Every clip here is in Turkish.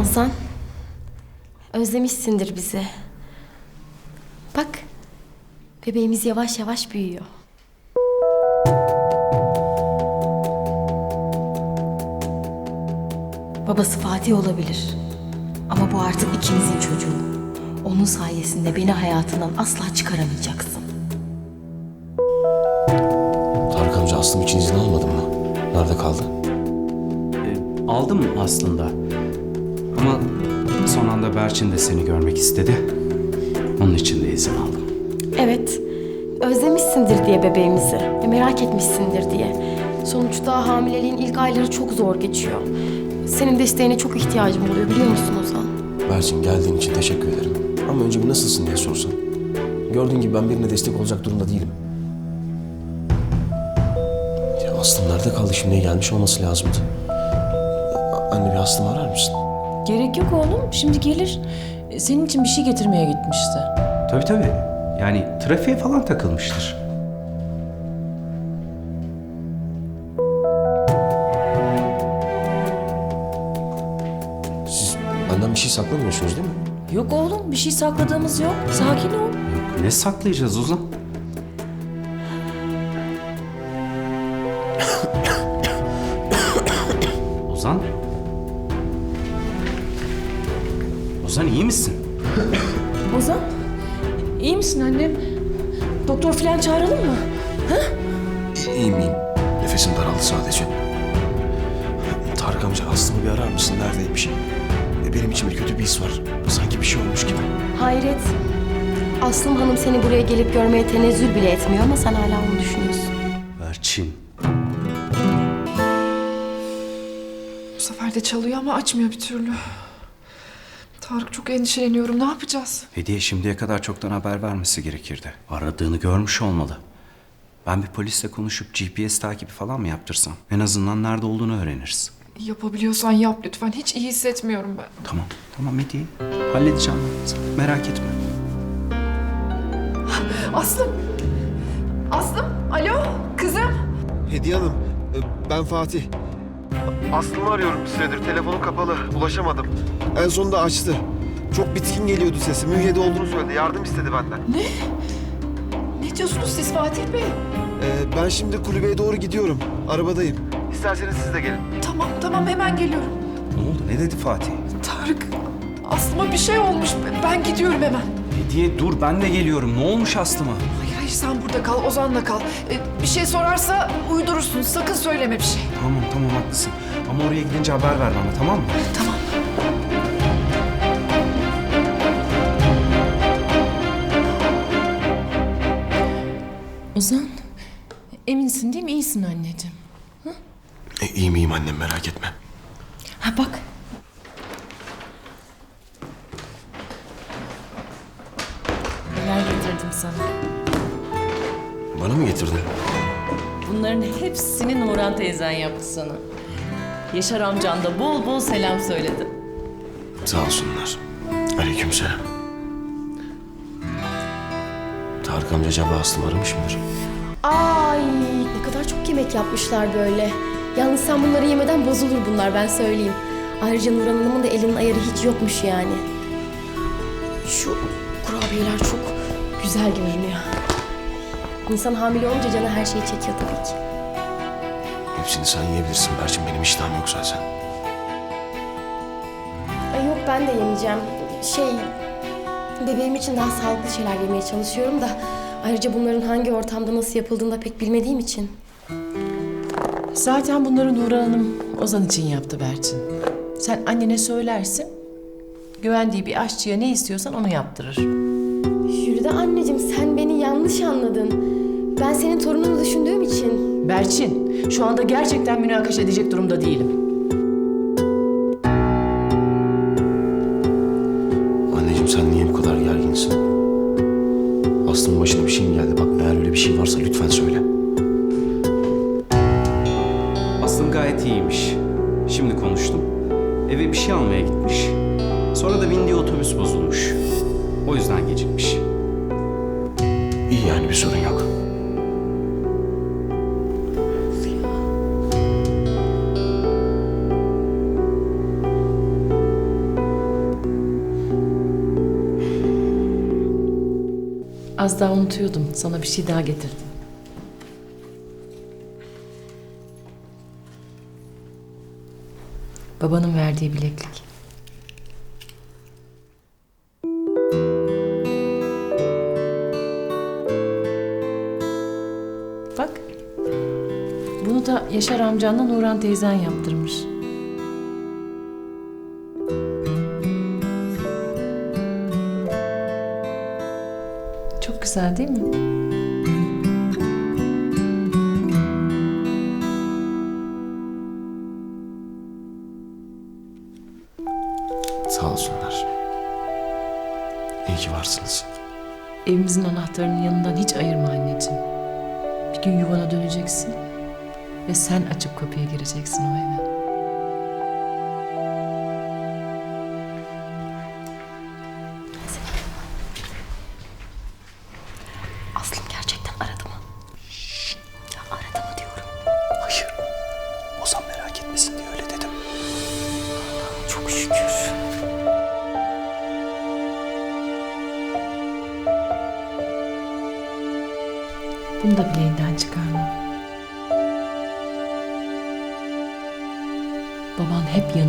Ozan, özlemişsindir bizi. Bak, bebeğimiz yavaş yavaş büyüyor. Babası Fatih olabilir. Ama bu artık ikimizin çocuğu. Onun sayesinde beni hayatından asla çıkaramayacaksın. Tarık amca Aslım için izin almadın mı? Nerede kaldı? E, aldım aslında. Ama son anda Berçin de seni görmek istedi. Onun için de izin aldım. Evet, özlemişsindir diye bebeğimizi, ve merak etmişsindir diye. Sonuçta hamileliğin ilk ayları çok zor geçiyor. Senin desteğine çok ihtiyacım oluyor biliyor musun Ozan? Berçin geldiğin için teşekkür ederim. Ama önce bir nasılsın diye sorsan. Gördüğün gibi ben birine destek olacak durumda değilim. Ya Aslım nerede kaldı şimdiye gelmiş olması lazımdı. Anne bir Aslım arar mısın? Gerek yok oğlum. Şimdi gelir. Senin için bir şey getirmeye gitmişti. Tabii tabii. Yani trafiğe falan takılmıştır. Siz benden bir şey saklamıyorsunuz değil mi? Yok oğlum bir şey sakladığımız yok. Sakin ol. Ne saklayacağız Ozan? Ozan? iyi misin? Ozan. iyi misin annem? Doktor falan çağıralım mı? İ- İyiyim iyiyim. Nefesim daraldı sadece. Tarık amca Aslım'ı bir arar mısın? Neredeymiş? E, Benim bir kötü bir his var. Sanki bir şey olmuş gibi. Hayret. Aslım Hanım seni buraya gelip görmeye tenezzül bile etmiyor ama sen hala onu düşünüyorsun. Berçin. Bu sefer de çalıyor ama açmıyor bir türlü. Tarık çok endişeleniyorum. Ne yapacağız? Hediye şimdiye kadar çoktan haber vermesi gerekirdi. Aradığını görmüş olmalı. Ben bir polisle konuşup GPS takibi falan mı yaptırsam? En azından nerede olduğunu öğreniriz. Yapabiliyorsan yap lütfen. Hiç iyi hissetmiyorum ben. Tamam, tamam Hediye. Halledeceğim ben. Sen merak etme. Aslım! Aslım! Alo! Kızım! Hediye Hanım, e, ben Fatih. Aslım'ı arıyorum bir süredir. Telefonu kapalı. Ulaşamadım. En sonunda açtı. Çok bitkin geliyordu sesi. Mühiyede olduğunu söyledi. Yardım istedi benden. Ne diyorsunuz siz Fatih Bey? E, ben şimdi kulübeye doğru gidiyorum. Arabadayım. İsterseniz siz de gelin. Tamam tamam hemen geliyorum. Ne oldu? Ne dedi Fatih? Tarık! Aslıma bir şey olmuş. Ben gidiyorum hemen. Hediye dur ben de geliyorum. Ne olmuş Aslıma? Sen burada kal. Ozan'la kal. Ee, bir şey sorarsa uydurursun. Sakın söyleme bir şey. Tamam tamam haklısın. Ama oraya gidince haber ver bana tamam mı? Tamam. Ozan. Eminsin değil mi? İyisin anneciğim. E, iyiyim iyiyim annem merak etme. Ha bak. Neler getirdim sana. Bana mı getirdin? Bunların hepsini Nurhan teyzen yaptı sana. Yaşar amcan da bol bol selam söyledi. Sağ olsunlar. Aleykümselam. Tarık amca acaba Aslım aramış mıdır? Ay ne kadar çok yemek yapmışlar böyle. Yalnız sen bunları yemeden bozulur bunlar ben söyleyeyim. Ayrıca Nurhan Hanım'ın da elinin ayarı hiç yokmuş yani. Şu kurabiyeler çok güzel görünüyor. İnsan hamile olunca canı her şeyi çekiyor tabii ki. Hepsini sen yiyebilirsin Berçin. Benim iştahım yok zaten. Ay yok ben de yemeyeceğim. Şey bebeğim için daha sağlıklı şeyler yemeye çalışıyorum da ayrıca bunların hangi ortamda nasıl yapıldığını da pek bilmediğim için. Zaten bunları Nurhan Hanım Ozan için yaptı Berçin. Sen annene söylersin. Güvendiği bir aşçıya ne istiyorsan onu yaptırır. Jülide anneciğim sen beni yanlış anladın. Ben senin torununu düşündüğüm için. Berçin, şu anda gerçekten münakaşa edecek durumda değilim. Anneciğim sen niye bu kadar gerginsin? Aslımın başına bir şey mi geldi? Bak eğer öyle bir şey varsa lütfen söyle. Aslım gayet iyiymiş. Şimdi konuştum. Eve bir şey almaya gitmiş. Sonra da bindiği otobüs bozulmuş. O yüzden gecikmiş. İyi yani bir sorun yok. Az daha unutuyordum. Sana bir şey daha getirdim. Babanın verdiği bileklik. Bak. Bunu da Yaşar amcanla Nurhan teyzen yaptırmış. Güzel değil mi? Sağ olsunlar. İyi ki varsınız. Evimizin anahtarının yanından hiç ayırma anneciğim. Bir gün yuvana döneceksin ve sen açıp kapıya gireceksin o eve.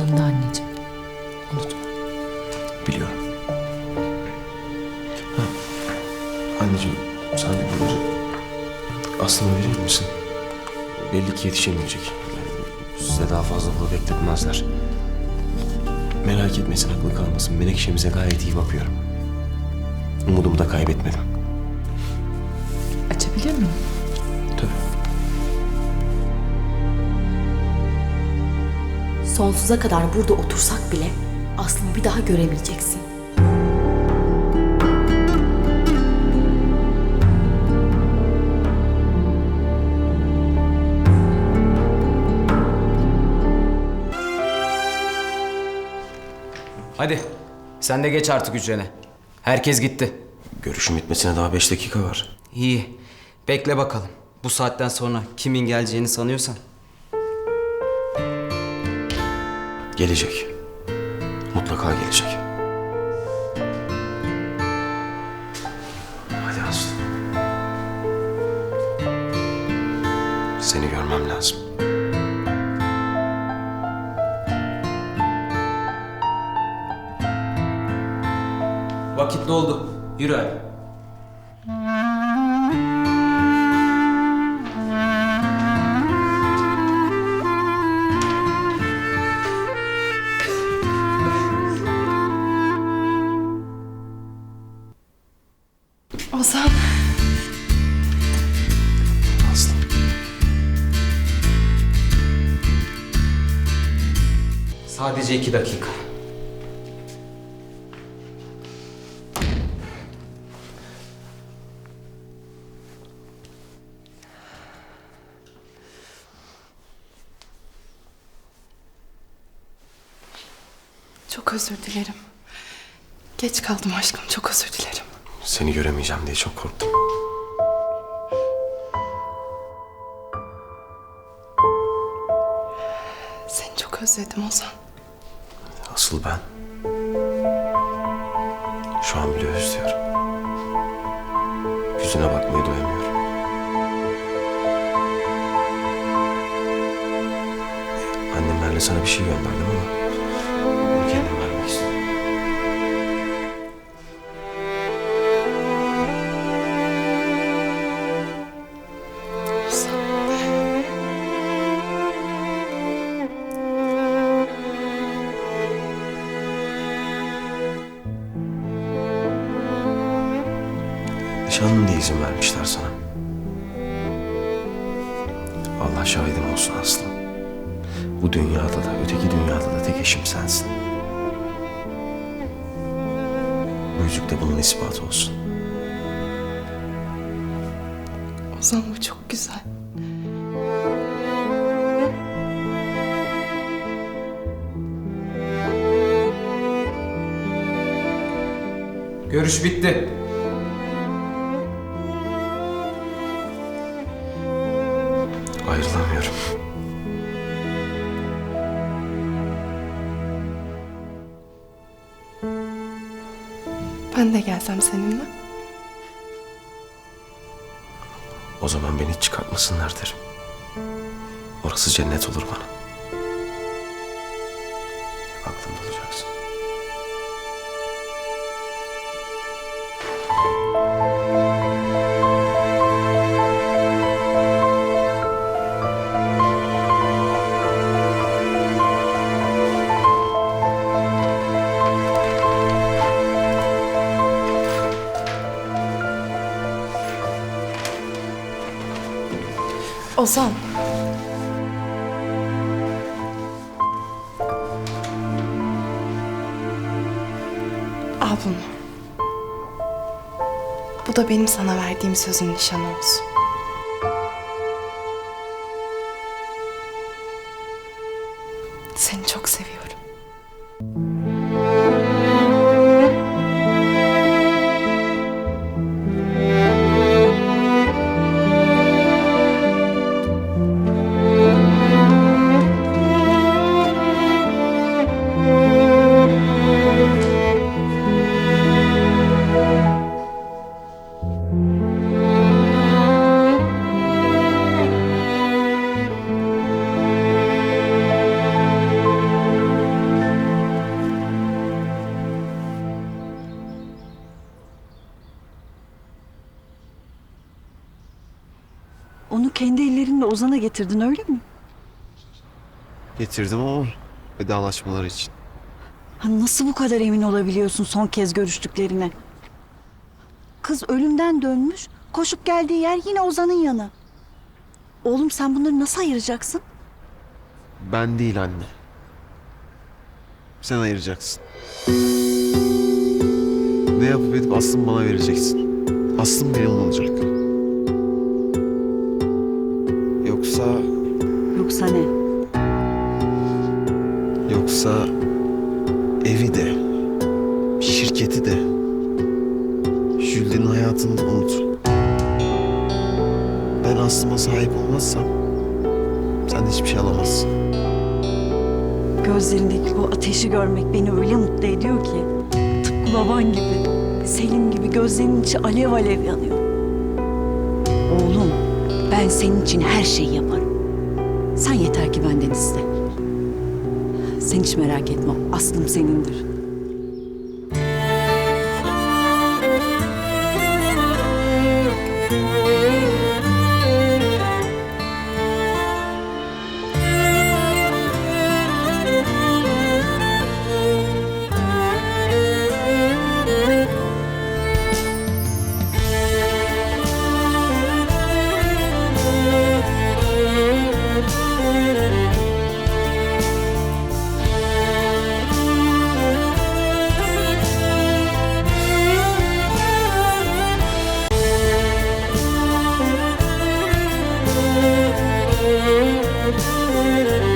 Yanında anneciğim. Unutma. Biliyorum. Ha. Anneciğim sen de bunları aslında verir misin? Belli ki yetişemeyecek. Yani size daha fazla burada bekletmezler. Merak etmesin aklı kalmasın. Menekşemize gayet iyi bakıyorum. Umudumu da kaybetmedim. Açabilir miyim? Sonsuza kadar burada otursak bile Aslım'ı bir daha göremeyeceksin. Hadi sen de geç artık hücrene. Herkes gitti. Görüşüm bitmesine daha beş dakika var. İyi. Bekle bakalım. Bu saatten sonra kimin geleceğini sanıyorsan. Gelecek. Mutlaka gelecek. Hadi Aslı. Seni görmem lazım. Vakit doldu. Yürü hadi. Sadece iki dakika. Çok özür dilerim. Geç kaldım aşkım. Çok özür dilerim. Seni göremeyeceğim diye çok korktum. Seni çok özledim Ozan. Asıl ben. Şu an bile özlüyorum. Yüzüne bakmaya doyamıyorum. Annemlerle sana bir şey gönderdim ama Nişanlın diye izin vermişler sana. Allah şahidim olsun Aslı. Bu dünyada da öteki dünyada da tek eşim sensin. Bu yüzük de bunun ispatı olsun. Ozan bu çok güzel. Görüş bitti. ayrılamıyorum. Ben de gelsem seninle. O zaman beni çıkartmasınlar derim. Orası cennet olur bana. Ozan. Al bunu. Bu da benim sana verdiğim sözün nişanı olsun. Getirdin öyle mi? Getirdim ama vedalaşmaları için. Ha, nasıl bu kadar emin olabiliyorsun son kez görüştüklerine? Kız ölümden dönmüş, koşup geldiği yer yine Ozan'ın yanı. Oğlum sen bunları nasıl ayıracaksın? Ben değil anne. Sen ayıracaksın. Ne yapıp edip Aslım bana vereceksin. Aslım benim olacak. Yoksa evi de, şirketi de, Jülden'in hayatını da unut. Ben Aslıma sahip olmazsam sen hiçbir şey alamazsın. Gözlerindeki bu ateşi görmek beni öyle mutlu ediyor ki. Tıpkı baban gibi, Selim gibi gözlerinin içi alev alev yanıyor. Oğlum, ben senin için her şeyi yaparım. Sen yeter ki benden iste. Sen hiç merak etme, aslım senindir. Música